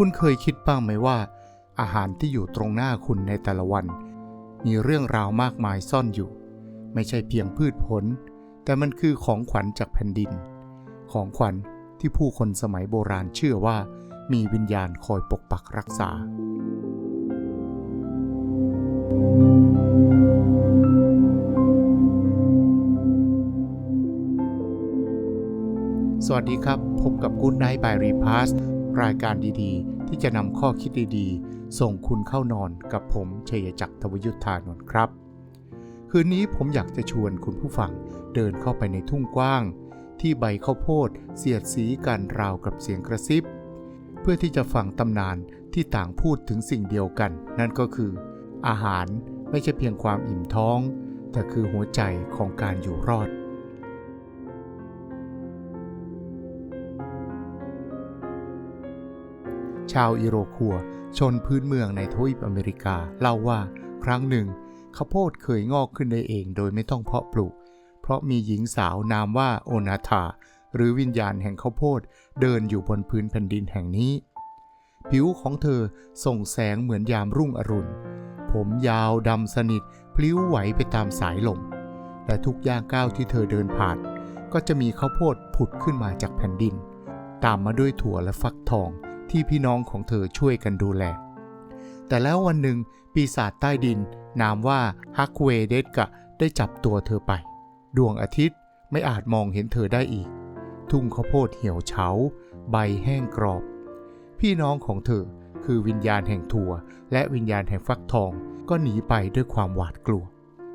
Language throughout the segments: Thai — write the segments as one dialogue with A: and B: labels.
A: คุณเคยคิดบ้างไหมว่า อาหารที่อยู่ตรงหน้าคุณในแต่ละวัน มีเรื่องราวมากมายซ่อนอยู่ ไม่ใช่เพียงพืชผล แต่มันคือของขวัญจากแผ่นดิน ของขวัญที่ผู้คนสมัยโบราณเชื่อว่า มีวิญญาณคอยปกปักรักษา สวัสดีครับ พบกับ Good Night by Repass รายการดีๆ ที่จะนำข้อคิดดีๆ ส่งคุณเข้านอนกับผมชัยจักรทวยุทธานนท์ครับ คืนนี้ผมอยากจะชวนคุณผู้ฟังเดินเข้าไปในทุ่งกว้าง ที่ใบข้าวโพดเสียดสีกันราวกับเสียงกระซิบ เพื่อที่จะฟังตำนานที่ต่างพูดถึงสิ่งเดียวกัน นั่นก็คือ อาหารไม่ใช่เพียงความอิ่มท้อง แต่คือหัวใจของการอยู่รอดาวอิโรคัว ชนพื้นเมืองในทวีปอเมริกา เล่าว่าครั้งหนึ่งข้าวโพดเคยงอกขึ้นได้เองโดยไม่ต้องเพาะปลูก เพราะมีหญิงสาวนามว่าโอนาธาหรือวิญญาณแห่งข้าวโพดเดินอยู่บนพื้นแผ่นดินแห่งนี้ ผิวของเธอส่งแสงเหมือนยามรุ่งอรุณ ผมยาวดำสนิทพลิ้วไหวไปตามสายลม และทุกย่างก้าวที่เธอเดินผ่าน ก็จะมีข้าวโพดผุดขึ้นมาจากแผ่นดิน ตามมาด้วยถั่วและฟักทอง ที่พี่น้องของเธอช่วยกันดูแล แต่แล้ววันหนึ่งปีศาจใต้ดิน นามว่าฮักเวเดสกะได้จับตัวเธอไป ดวงอาทิตย์ไม่อาจมองเห็นเธอได้อีก ทุ่งข้าวโพดเหี่ยวเฉา ใบแห้งกรอบ พี่น้องของเธอคือวิญญาณแห่งถั่ว และวิญญาณแห่งฟักทองก็หนีไปด้วยความหวาดกลัว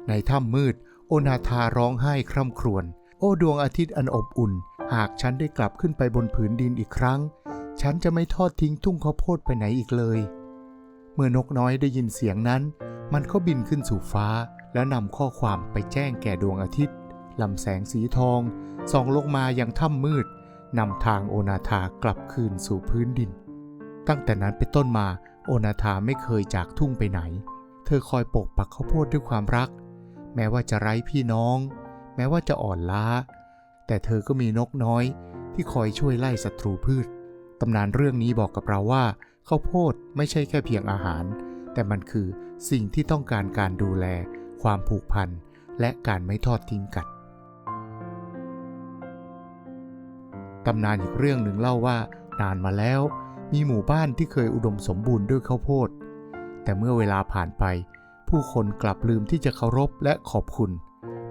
A: ในถ้ำมืด โอนาธาร้องไห้คร่ำครวญโอ้ดวงอาทิตย์อันอบอุ่น หากฉันได้กลับขึ้นไปบนผืนดินอีกครั้ง ฉันจะไม่ทอดทิ้งทุ่งข้าวโพดไปไหนอีกเลย เมื่อนกน้อยได้ยินเสียงนั้น มันก็บินขึ้นสู่ฟ้า แล้วนำข้อความไปแจ้งแก่ดวงอาทิตย์ลำแสงสีทองส่องลงมายังถ้ำมืดนำทางโอนาธากลับคืนสู่พื้นดิน ตั้งแต่นั้นเป็นต้นมาโอนาธาไม่เคยจากทุ่งไปไหน เธอคอยปกปักข้าวโพดด้วยความรัก แม้ว่าจะไร้พี่น้อง แม้ว่าจะอ่อนล้า แต่เธอก็มีนกน้อยที่คอยช่วยไล่ศัตรูพืช ตำนานเรื่องนี้บอกกับเราว่าข้าวโพดไม่ใช่แค่เพียงอาหาร แต่มันคือสิ่งที่ต้องการการดูแล ความผูกพัน และการไม่ทอดทิ้งกันตำนานอีกเรื่องหนึ่งเล่าว่านานมาแล้ว มีหมู่บ้านที่เคยอุดมสมบูรณ์ด้วยข้าวโพด แต่เมื่อเวลาผ่านไป ผู้คนกลับลืมที่จะเคารพและขอบคุณ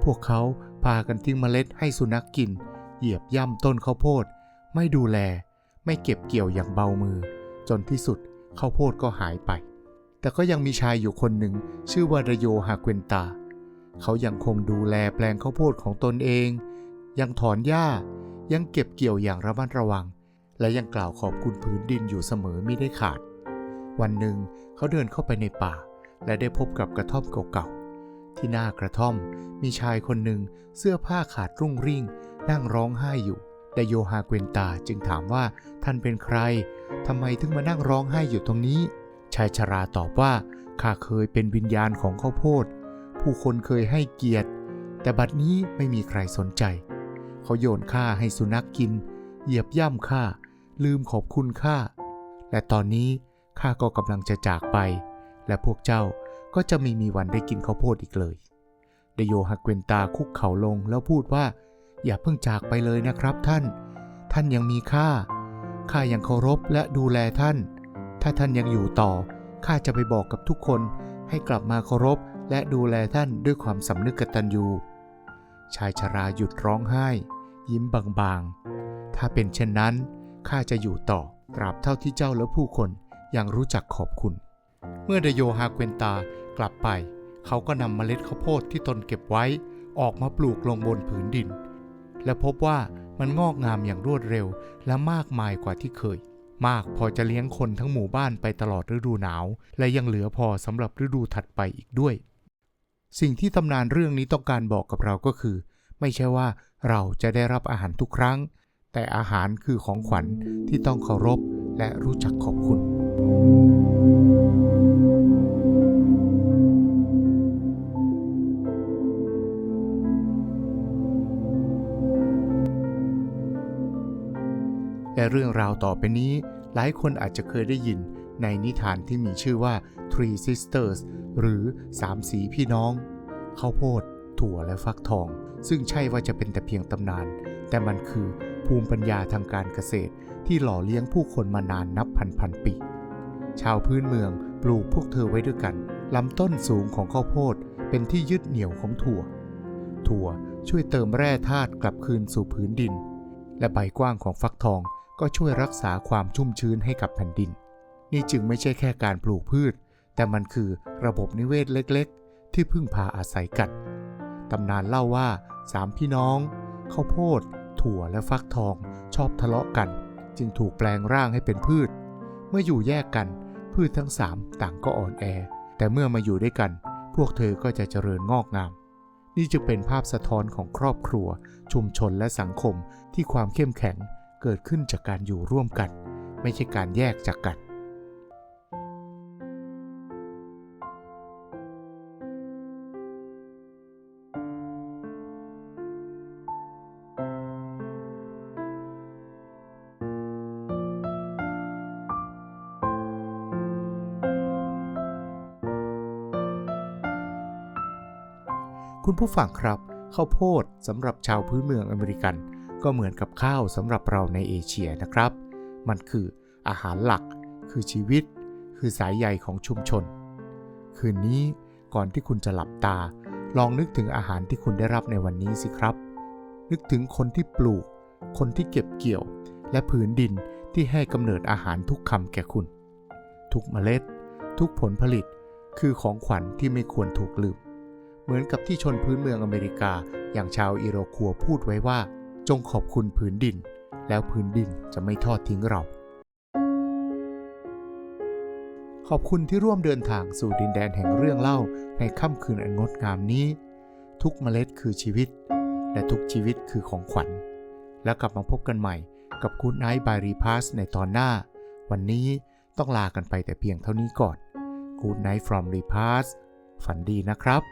A: พวกเขาพากันทิ้งเมล็ดให้สุนัขกกิน เหยียบย่ำต้นข้าวโพด ไม่ดูแล ไม่เก็บเกี่ยวอย่างเบามือ จนที่สุดข้าวโพดก็หายไป แต่ก็ยังมีชายอยู่คนหนึ่งชื่อว่าระโยฮาเกวนตา เขายังคงดูแลแปลงข้าวโพดของตนเอง ยังถอนหญ้า ยังเก็บเกี่ยวอย่างระมัดระวัง และยังกล่าวขอบคุณผืนดินอยู่เสมอไม่ได้ขาด วันหนึ่งเขาเดินเข้าไปในป่า และได้พบกับกระท่อมเก่าๆ ที่หน้ากระท่อมมีชายคนหนึ่งเสื้อผ้าขาดรุ่งริ่ง นั่งร้องไห้อยู่ ดโยฮาเกวนตาจึงถามว่าท่านเป็นใครทำไมถึงมานั่งร้องไห้อยู่ตรงนี้ ชายชราตอบว่าข้าเคยเป็นวิญญาณของข้าวโพด ผู้คนเคยให้เกียรติ แต่บัดนี้ไม่มีใครสนใจ เขาโยนข้าให้สุนัขกกิน เหยียบย่ำข้า ลืมขอบคุณข้า และตอนนี้ข้าก็กำลังจะจากไป และพวกเจ้าก็จะไม่มีวันได้กินข้าวโพดอีกเลย เดโยฮาเกวนตาคุกเข่าลงแล้วพูดว่า อย่าเพิ่งจากไปเลยนะครับท่าน ท่านยังมีค่า ข้ายังเคารพและดูแลท่าน ถ้าท่านยังอยู่ต่อ ข้าจะไปบอกกับทุกคนให้กลับมาเคารพและดูแลท่านด้วยความสำนึกกตัญญูชายชราหยุดร้องไห้ ยิ้มบางๆ ถ้าเป็นเช่นนั้น ข้าจะอยู่ต่อตราบเท่าที่เจ้าและผู้คนยังรู้จักขอบคุณ เมื่อเดโยฮาเกวนตากลับไป เขาก็นำเมล็ดข้าวโพดที่ตนเก็บไว้ ออกมาปลูกลงบนผืนดิน และพบว่ามันงอกงามอย่างรวดเร็ว และมากมายกว่าที่เคย มากพอจะเลี้ยงคนทั้งหมู่บ้านไปตลอดฤดูหนาว และยังเหลือพอสำหรับฤดูถัดไปอีกด้วย สิ่งที่ตำนานเรื่องนี้ต้องการบอกกับเราก็คือ ไม่ใช่ว่าเราจะได้รับอาหารทุกครั้ง แต่อาหารคือของขวัญที่ต้องเคารพและรู้จักขอบคุณ และเรื่องราวต่อไปนี้ หลายคนอาจจะเคยได้ยินในนิทานที่มีชื่อว่า Three Sisters หรือสามสีพี่น้องข้าวโพด ถั่วและฟักทอง ซึ่งใช่ว่าจะเป็นแต่เพียงตำนาน แต่มันคือภูมิปัญญาทางการเกษตร ที่หล่อเลี้ยงผู้คนมานานนับพันพันปี ชาวพื้นเมืองปลูกพวกเธอไว้ด้วยกันลำต้นสูงของข้าวโพดเป็นที่ยึดเหนี่ยวของถั่ว ถั่วช่วยเติมแร่ธาตุกลับคืนสู่พื้นดิน และใบกว้างของฟักทอง ก็ช่วยรักษาความชุ่มชื้นให้กับแผ่นดิน นี่จึงไม่ใช่แค่การปลูกพืช แต่มันคือระบบนิเวศเล็กๆ ที่พึ่งพาอาศัยกัน ตำนานเล่าว่าสามพี่น้องข้าวโพด ถั่วและฟักทองชอบทะเลาะกัน จึงถูกแปลงร่างให้เป็นพืช เมื่ออยู่แยกกันพืชทั้งสามต่างก็อ่อนแอ แต่เมื่อมาอยู่ด้วยกัน พวกเธอก็จะเจริญงอกงาม นี่จึงเป็นภาพสะท้อนของครอบครัว ชุมชนและสังคมที่ความเข้มแข็ง เกิดขึ้นจากการอยู่ร่วมกัน ไม่ใช่การแยกจากกัน คุณผู้ฟังครับข้าวโพดสำหรับชาวพื้นเมืองอเมริกัน ก็เหมือนกับข้าวสำหรับเราในเอเชียนะครับ มันคืออาหารหลัก คือชีวิต คือสายใยของชุมชน คืนนี้ก่อนที่คุณจะหลับตา ลองนึกถึงอาหารที่คุณได้รับในวันนี้สิครับ นึกถึงคนที่ปลูก คนที่เก็บเกี่ยว และผืนดินที่ให้กำเนิดอาหารทุกคำแก่คุณ ทุกเมล็ด ทุกผลผลิต คือของขวัญที่ไม่ควรถูกลืม เหมือนกับที่ชนพื้นเมืองอเมริกาอย่างชาวอิโรคัวพูดไว้ว่า จงขอบคุณผืนดิน แล้วผืนดินจะไม่ทอดทิ้งเรา ขอบคุณที่ร่วมเดินทางสู่ดินแดนแห่งเรื่องเล่าในค่ำคืนอันงดงามนี้ ทุกเมล็ดคือชีวิต และทุกชีวิตคือของขวัญ แล้วกลับมาพบกันใหม่กับ Good Night by Repass ในตอนหน้า วันนี้ต้องลากันไปแต่เพียงเท่านี้ก่อน Good Night from Repass ฝันดีนะครับ